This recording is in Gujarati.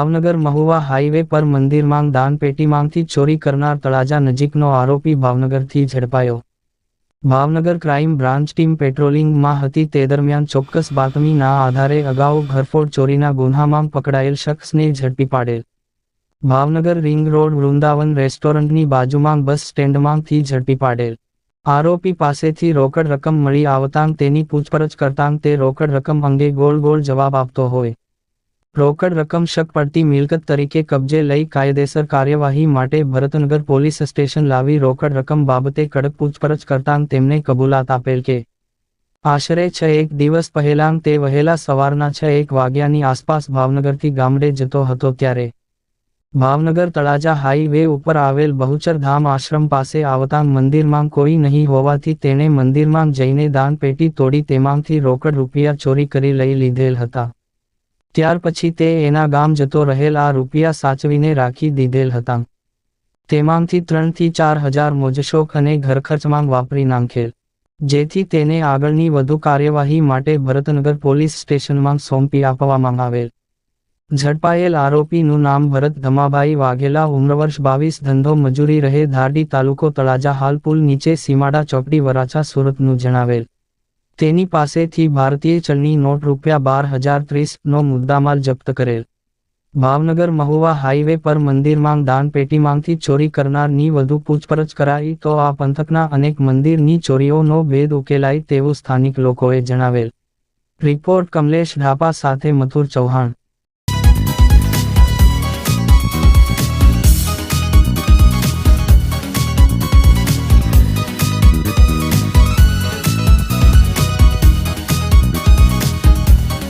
ભાવનગર મહુવા હાઈવે પર મંદિરમાં દાનપેટીમાંથી ચોરી કરનાર તળાજા નજીકનો આરોપી ભાવનગરથી ઝડપાયો. ભાવનગર ક્રાઇમ બ્રાન્ચ ટીમ પેટ્રોલિંગમાં હતી તે દરમિયાન ચોક્કસ બાતમીના આધારે અગાઉ ઘરફોડ ચોરીના ગુન્હામાં પકડાયેલ શખ્સને ઝડપી પાડેલ. ભાવનગર રિંગ રોડ વૃંદાવન રેસ્ટોરન્ટની બાજુમાં બસ સ્ટેન્ડમાંથી ઝડપી પાડેલ. આરોપી પાસેથી રોકડ રકમ મળી આવતાં તેની પૂછપરછ કરતાં તે રોકડ રકમ અંગે ગોળ ગોળ જવાબ આપતો હોય. રોકડ રકમ શક પડતી મિલકત તરીકે કબજે લઈ કાયદેસર કાર્યવાહી માટે ભરતનગર પોલીસ સ્ટેશન લાવી રોકડ રકમ બાબતે કડક પૂછપરછ કરતાં તેમને કબૂલાત આપેલ કે આશરે છ એક દિવસ પહેલાં તે વહેલા સવારના છ એક વાગ્યાની આસપાસ ભાવનગરથી ગામડે જતો હતો ત્યારે ભાવનગર તળાજા હાઈવે ઉપર આવેલ બહુચર ધામ આશ્રમ પાસે આવતા મંદિરમાં કોઈ નહીં હોવાથી તેણે મંદિરમાં જઈને દાન પેટી તોડી તેમાંથી રોકડ રૂપિયા ચોરી કરી લઈ લીધેલ હતા. ત્યાર પછી તે એના ગામ જતો રહેલ આ રૂપિયા સાચવીને રાખી દીધેલ હતા. તેમાંથી ત્રણથી ચાર હજાર મોજશોખ અને ઘરખર્ચમાં વાપરી નાંખેલ. જેથી તેને આગળની વધુ કાર્યવાહી માટે ભરતનગર પોલીસ સ્ટેશનમાં સોંપી આપવામાં આવેલ. ઝડપાયેલ આરોપીનું નામ ભરત ધમાભાઈ વાઘેલા ઉમ્રવર્ષ બાવીસ, ધંધો મજૂરી રહે, ધારડી તાલુકો તળાજા હાલ પુલ નીચે, સીમાડા ચોકડી, વરાછા, સુરતનું જણાવેલ. તેની પાસેથી ભારતીય ચલણી નોટ રૂપિયા બાર હજાર ત્રીસનો મુદ્દામાલ જપ્ત કરેલ. ભાવનગર મહુવા હાઈવે પર મંદિરમાં દાન પેટીમાંથી ચોરી કરનારની વધુ પૂછપરછ કરાઈ તો આ પંથકના અનેક મંદિરની ચોરીઓનો ભેદ ઉકેલાય તેવું સ્થાનિક લોકોએ જણાવેલ. રિપોર્ટ કમલેશ ઢાપા સાથે મથુર ચૌહાણ.